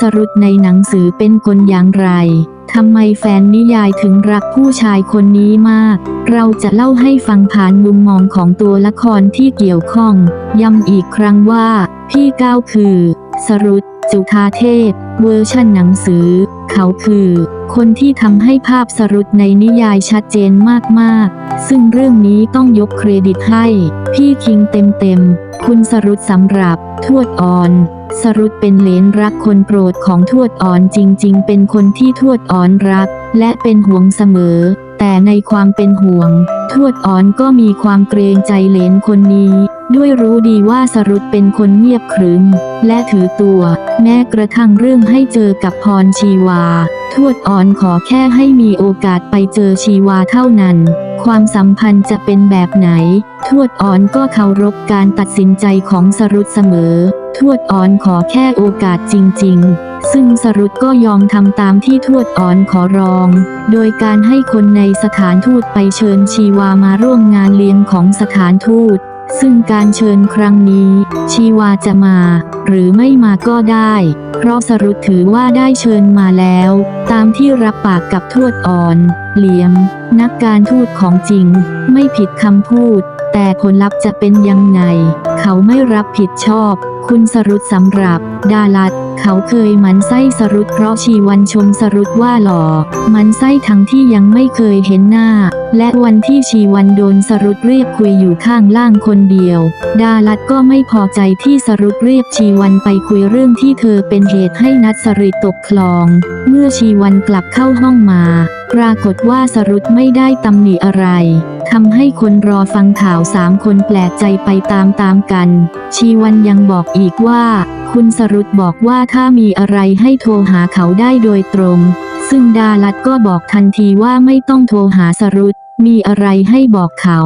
สรุปในหนังสือเป็นคนอย่างไร ทำไมแฟนนิยายถึงรักผู้ชายคนนี้มาก เราจะเล่าให้ฟังผ่านมุมมองของตัวละครที่เกี่ยวข้อง ย้ำอีกครั้งว่า พี่ก้าวคือ สรุปจุธาเทพ เวอร์ชันหนังสือ เขาคือ คนที่ทำให้ภาพสรุปในนิยายชัดเจนมากๆ ซึ่งเรื่องนี้ต้องยกเครดิตให้ พี่คิงเต็มๆ คุณสรุปสำหรับ ทวดอ่อน สรุปเป็นเหลนรักคนโปรดของทวดอ่อนจริง ๆ เป็นคนที่ทวดอ่อนรัก และเป็นห่วงเสมอ แต่ในความเป็นห่วง ทวดอ่อนก็มีความเกรงใจเหลนคนนี้ ด้วยรู้ดีว่าสรุปเป็นคนเงียบขรึม และถือตัว แม้กระทั่งเรื่องให้เจอกับพรชีวา ทวดอ่อนขอแค่ให้มีโอกาสไปเจอชีวาเท่านั้นความสัมพันธ์จะเป็นแบบไหน ทวดอ่อนก็เคารพการตัดสินใจของสรุปเสมอ ทวดอ่อนขอแค่โอกาสจริง ๆ ซึ่งสรุปก็ยอมทำตามที่ทวดอ่อนขอร้อง โดยการให้คนในสถานทูตไปเชิญชีวามาร่วมงานเลี้ยงของสถานทูต ซึ่งการเชิญครั้งนี้ ชีวาจะมา หรือไม่มาก็ได้ เพราะสรุปถือว่าได้เชิญมาแล้ว ตามที่รับปากกับทวดอ่อน เหลียม นักการทูตของจริง ไม่ผิดคำพูดแต่ผลลัพธ์จะเป็นยังไง เขาไม่รับผิดชอบ คุณสรุปสำหรับ ดาลัด เขาเคยมันไส้สรุปเพราะชีวันชมสรุปว่าหล่อมันไส้ทั้งที่ยังไม่เคยเห็นหน้า และวันที่ชีวันโดนสรุปเรียกคุยอยู่ข้างล่างคนเดียว ดาลัดก็ไม่พอใจที่สรุปเรียกชีวันไปคุยเรื่องที่เธอเป็นเหตุให้นัดสริตกคลอง เมื่อชีวันกลับเข้าห้องมาปรากฏว่าสรุปไม่ได้ตำหนิอะไรทำให้คนรอฟังข่าวสามคนแปลกใจไปตามๆกัน ชีวันยังบอกอีกว่า คุณสรุปบอกว่าถ้ามีอะไรให้โทรหาเขาได้โดยตรง ซึ่งดาลัดก็บอกทันทีว่าไม่ต้องโทรหาสรุปมีอะไรให้บอกเขา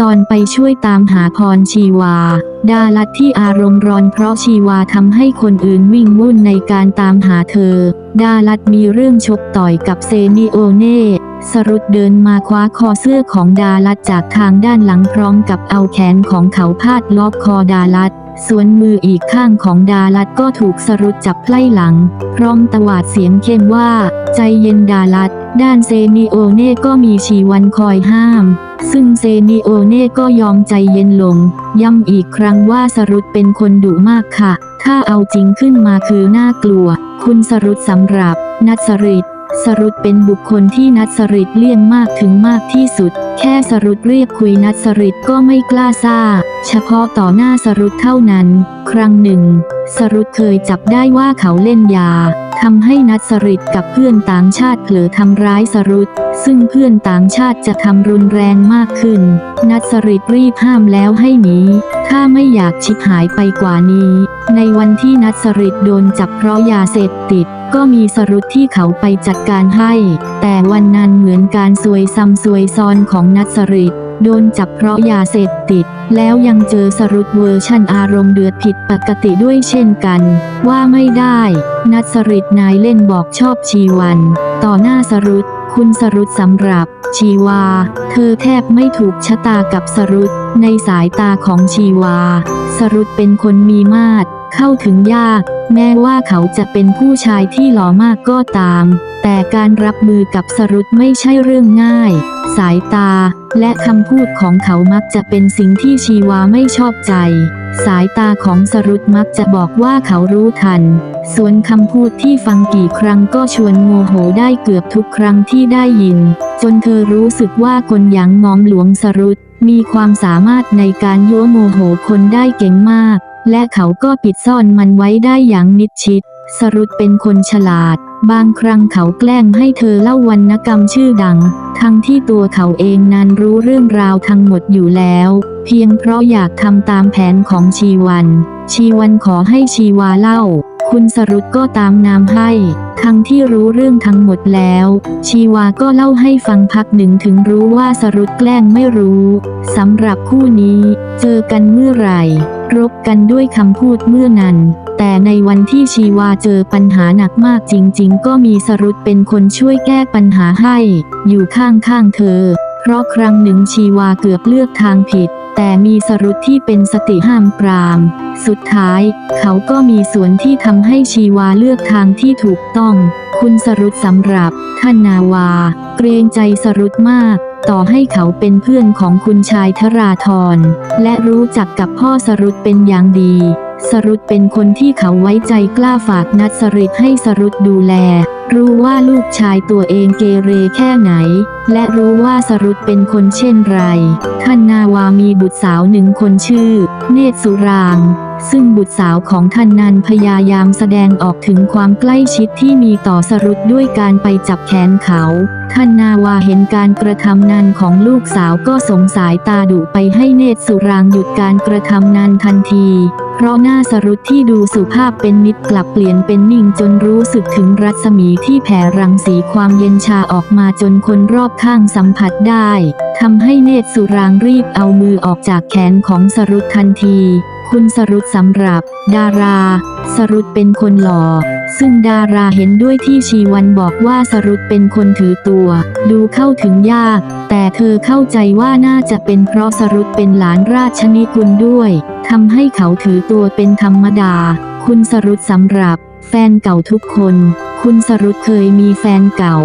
ตอนไปช่วยตามหาพรชีวา ดาลัดที่อารมณ์ร้อนเพราะชีวาทำให้คนอื่นวิ่งวุ่นในการตามหาเธอ ดาลัดมีเรื่องชกต่อยกับเซนิโอเน่สรุปเดินมาคว้าคอเสื้อของดาลัดจากทางด้านหลังพร้อมกับเอาแขนของเขาพาดล็อกคอดาลัด ส่วนมืออีกข้างของดาลัดก็ถูกสรุปจับไล่หลัง พร้อมตวาดเสียงเข้มว่า ใจเย็นดาลัด ด้านเซนิโอเน่ก็มีชีวันคอยห้าม ซึ่งเซนิโอเน่ก็ยอมใจเย็นลง ย้ำอีกครั้งว่าสรุปเป็นคนดุมากค่ะ ถ้าเอาจริงขึ้นมาคือน่ากลัว คุณสรุปสำหรับ นัทสริต สรุปเป็นบุคคลที่นัทสริตเลี่ยงมากถึงมากที่สุด แค่สรุปเรียกคุยนัทสริตก็ไม่กล้าซ่า เฉพาะต่อหน้าสรุปเท่านั้น ครั้งหนึ่ง สรุปเคยจับได้ว่าเขาเล่นยาทำให้นัทสริตกับเพื่อนต่างชาติเผลอทำร้ายสรุปซึ่งเพื่อนต่างชาติจะทำรุนแรงมากขึ้น นัทสริตรีบห้ามแล้วให้หนีถ้าไม่อยากชิบหายไปกว่านี้ ในวันที่นัทสริตโดนจับเพราะยาเสพติด ก็มีสรุปที่เขาไปจัดการให้ แต่วันนั้นเหมือนการซวยซ้ำซวยซ้อนของนัสริตโดนจับเพราะยาเสพติด แล้วยังเจอสรุปเวอร์ชันอารมณ์เดือดผิดปกติด้วยเช่นกัน ว่าไม่ได้ นัสริตนายเล่นบอกชอบชีวัน ต่อหน้าสรุปคุณสรุปสำหรับ ชีวา เธอแทบไม่ถูกชะตากับสรุปในสายตาของชีวา สรุปเป็นคนมีมาตร เข้าถึงยาก แม้ว่าเขาจะเป็นผู้ชายที่หล่อมากก็ตาม แต่การรับมือกับสรุปไม่ใช่เรื่องง่าย สายตา และคำพูดของเขามักจะเป็นสิ่งที่ชีวาไม่ชอบใจ สายตาของสรุปมักจะบอกว่าเขารู้ทัน ส่วนคำพูดที่ฟังกี่ครั้งก็ชวนโมโหได้เกือบทุกครั้งที่ได้ยิน จนเธอรู้สึกว่าคนอย่างมอมหลวงสรุปมีความสามารถในการยั่วโมโหคนได้เก่งมาก และเขาก็ปิดซ่อนมันไว้ได้อย่างมิดชิด สรุปเป็นคนฉลาด บางครั้งเขาแกล้งให้เธอเล่าวรรณกรรมชื่อดัง ทั้งที่ตัวเขาเองนั้นรู้เรื่องราวทั้งหมดอยู่แล้ว เพียงเพราะอยากทำตามแผนของชีวัน ชีวันขอให้ชีวาเล่า คุณสรุปก็ตามนามให้ ทั้งที่รู้เรื่องทั้งหมดแล้ว ชีวาก็เล่าให้ฟังพักหนึ่งถึงรู้ว่าสรุปแกล้งไม่รู้สำหรับคู่นี้ เจอกันเมื่อไหร่ รบกันด้วยคำพูดเมื่อนั้น แต่ในวันที่ชีวาเจอปัญหาหนักมากจริง ๆ ก็มีสรุปเป็นคนช่วยแก้ปัญหาให้ อยู่ข้างๆเธอ เพราะครั้งหนึ่งชีวาเกือบเลือกทางผิด แต่มีสรุปที่เป็นสติห้ามปราม สุดท้าย เขาก็มีส่วนที่ทำให้ชีวาเลือกทางที่ถูกต้อง คุณสรุปสำหรับท่านนาวา เกรงใจสรุปมาก ต่อให้เขาเป็นเพื่อนของคุณชายธราธรและรู้จักกับพ่อสรุปเป็นอย่างดี สรุปเป็นคนที่เขาไว้ใจกล้าฝากนัดสริปให้สรุปดูแล รู้ว่าลูกชายตัวเองเกเรแค่ไหน และรู้ว่าสรุปเป็นคนเช่นไรท่านนาวามีบุตรสาวหนึ่งคนชื่อ เนตรสุราง ซึ่งบุตรสาวของท่านนันพยายามแสดงออกถึงความใกล้ชิดที่มีต่อสรุปด้วยการไปจับแขนเขาท่านนาวาเห็นการกระทำนันของลูกสาวก็สงสายตาดุไปให้เนตรสุรางหยุดการกระทำนันทันที เพราะหน้าสรุปที่ดูสุภาพเป็นมิตรกลับเปลี่ยนเป็นนิ่งจนรู้สึกถึงรัศมีที่แผ่รังสีความเย็นชาออกมาจนคนรอบข้างสัมผัสได้ทำให้เนตรสุรางรีบเอามือออกจากแขนของสรุปทันที คุณสรุปสำหรับ ดารา สรุปเป็นคนหล่อ ซึ่งดาราเห็นด้วยที่ชีวันบอกว่าสรุปเป็นคนถือตัว ดูเข้าถึงยาก แต่เธอเข้าใจว่าน่าจะเป็นเพราะสรุปเป็นหลานราชนิกุลด้วยทำให้เขาถือตัวเป็นธรรมดา คุณสรุปสำหรับ แฟนเก่าทุกคน คุณสรุปเคยมีแฟนเก่า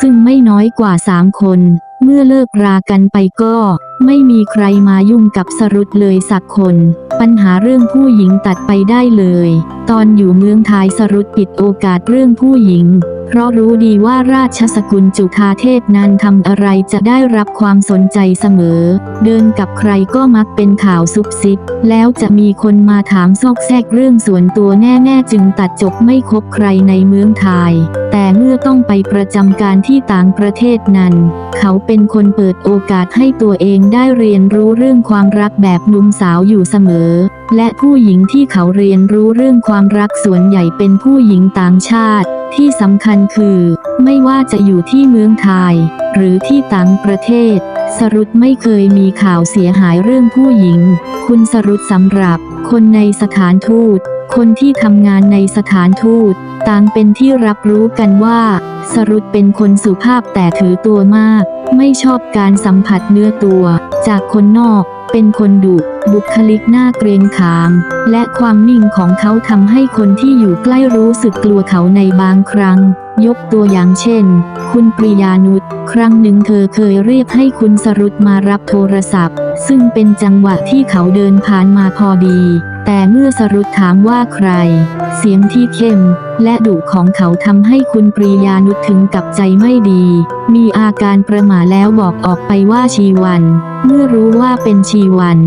ซึ่งไม่น้อยกว่าสามคนเมื่อเลิกรากันไปก็ ไม่มีใครมายุ่งกับสรุปเลยสักคน ปัญหาเรื่องผู้หญิงตัดไปได้เลย ตอนอยู่เมืองไทยสรุปปิดโอกาสเรื่องผู้หญิง เพราะรู้ดีว่าราชสกุลจุฑาเทพนั้นทำอะไรจะได้รับความสนใจเสมอ เดินกับใครก็มักเป็นข่าวซุบซิบ แล้วจะมีคนมาถามซอกแซกเรื่องส่วนตัวแน่ๆจึงตัดจบไม่คบใครในเมืองไทย แต่เมื่อต้องไปประจำการที่ต่างประเทศนั้น เขาเป็นคนเปิดโอกาสให้ตัวเองได้เรียนรู้เรื่องความรักแบบหนุ่มสาวอยู่เสมอ และผู้หญิงที่เขาเรียนรู้เรื่องความรักส่วนใหญ่เป็นผู้หญิงต่างชาติ ที่สำคัญคือ ไม่ว่าจะอยู่ที่เมืองไทย หรือที่ต่างประเทศ สรุปไม่เคยมีข่าวเสียหายเรื่องผู้หญิง คุณสรุปสำหรับคนในสถานทูต คนที่ทำงานในสถานทูต ต่างเป็นที่รับรู้กันว่า สรุปเป็นคนสุภาพแต่ถือตัวมาก ไม่ชอบการสัมผัสเนื้อตัว จากคนนอกเป็นคนดุบุคลิกหน้าเกรงขาม และความนิ่งของเขาทำให้คนที่อยู่ใกล้รู้สึกกลัวเขาในบางครั้ง ยกตัวอย่างเช่น คุณปริยานุชครั้งหนึ่งเธอเคยเรียกให้คุณสรุปมารับโทรศัพท์ ซึ่งเป็นจังหวะที่เขาเดินผ่านมาพอดี แต่เมื่อสรุปถามว่าใคร เสียงที่เข้ม และดุของเขาทำให้คุณปรียานุถึงกับใจไม่ดี มีอาการประหม่าแล้วบอกออกไปว่าชีวัน เมื่อรู้ว่าเป็นชีวัน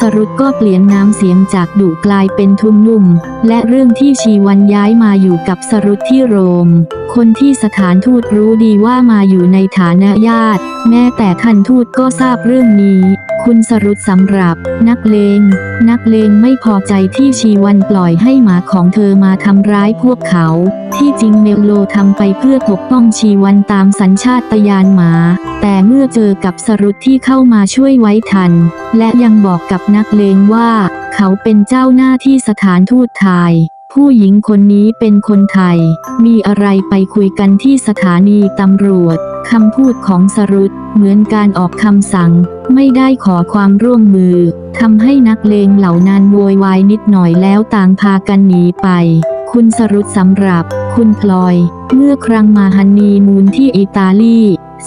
สรุปก็เปลี่ยนน้ำเสียงจากดุกลายเป็นทุ่มนุ่ม และเรื่องที่ชีวันย้ายมาอยู่กับสรุปที่โรม คนที่สถานทูตรู้ดีว่ามาอยู่ในฐานะญาติ แม้แต่ท่านทูตก็ทราบเรื่องนี้ คุณสรุปสำหรับ นักเลง นักเลงไม่พอใจที่ชีวันปล่อยให้หมาของเธอมาทำร้ายพวกเขา ที่จริงเมลโลทำไปเพื่อปกป้องชีวันตามสัญชาตญาณหมา แต่เมื่อเจอกับสรุปที่เข้ามาช่วยไว้ทัน และยังบอกกับนักเลงว่า เขาเป็นเจ้าหน้าที่สถานทูตไทย ผู้หญิงคนนี้เป็นคนไทย มีอะไรไปคุยกันที่สถานีตำรวจ คำพูดของสรุปเหมือนการออกคำสั่ง ไม่ได้ขอความร่วมมือ ทำให้นักเลงเหล่านั้นโวยวายนิดหน่อยแล้วต่างพากันหนีไป คุณสรุปสำหรับ คุณพลอย เมื่อครั้งมาฮันนีมูนที่อิตาลี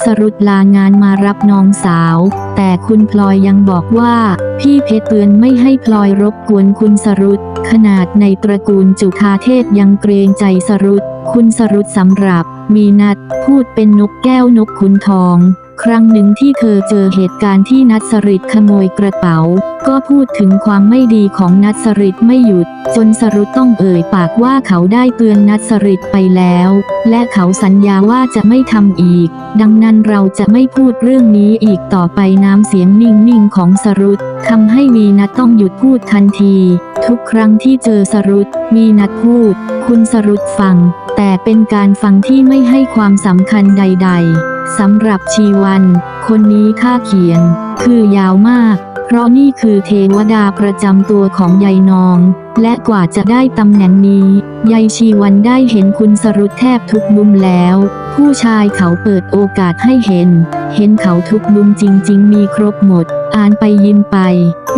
สรุปลางานมารับน้องสาว แต่คุณพลอยยังบอกว่า พี่เพชรเตือนไม่ให้พลอยรบกวนคุณสรุป ขนาดในตระกูลจุธาเทพยังเกรงใจสรุต คุณสรุตสำหรับ มีนัดพูดเป็นนกแก้วนกขุนทอง ครั้งหนึ่งที่เธอเจอเหตุการณ์ที่นัทสริตขโมยกระเป๋า ก็พูดถึงความไม่ดีของนัทสริตไม่หยุด จนสรุตต้องเอ่ยปากว่าเขาได้เตือนนัทสริตไปแล้ว และเขาสัญญาว่าจะไม่ทำอีก ดังนั้นเราจะไม่พูดเรื่องนี้อีกต่อไปน้ำเสียงนิ่งๆของสรุตทำให้มีนัทต้องหยุดพูดทันที ทุกครั้งที่เจอสรุตมีนัดพูด คุณสรุตฟัง แต่เป็นการฟังที่ไม่ให้ความสำคัญใด ๆ สำหรับชีวัน คนนี้ท่าเขียน คือยาวมาก เพราะนี่คือเทวดาประจำตัวของยายนอง และกว่าจะได้ตำแหน่งนี้ยายชีวันได้เห็นคุณสรุตแทบทุกมุมแล้ว ผู้ชายเขาเปิดโอกาสให้เห็น เห็นเขาทุกมุมจริง ๆ มีครบหมด อ่านไปยินไป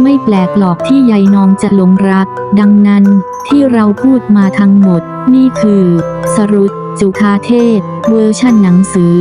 ไม่แปลกหรอกที่ยายนองจะหลงรัก ดังนั้นที่เราพูดมาทั้งหมด นี่คือ สรุปจุธาเทศ เวอร์ชันหนังสือ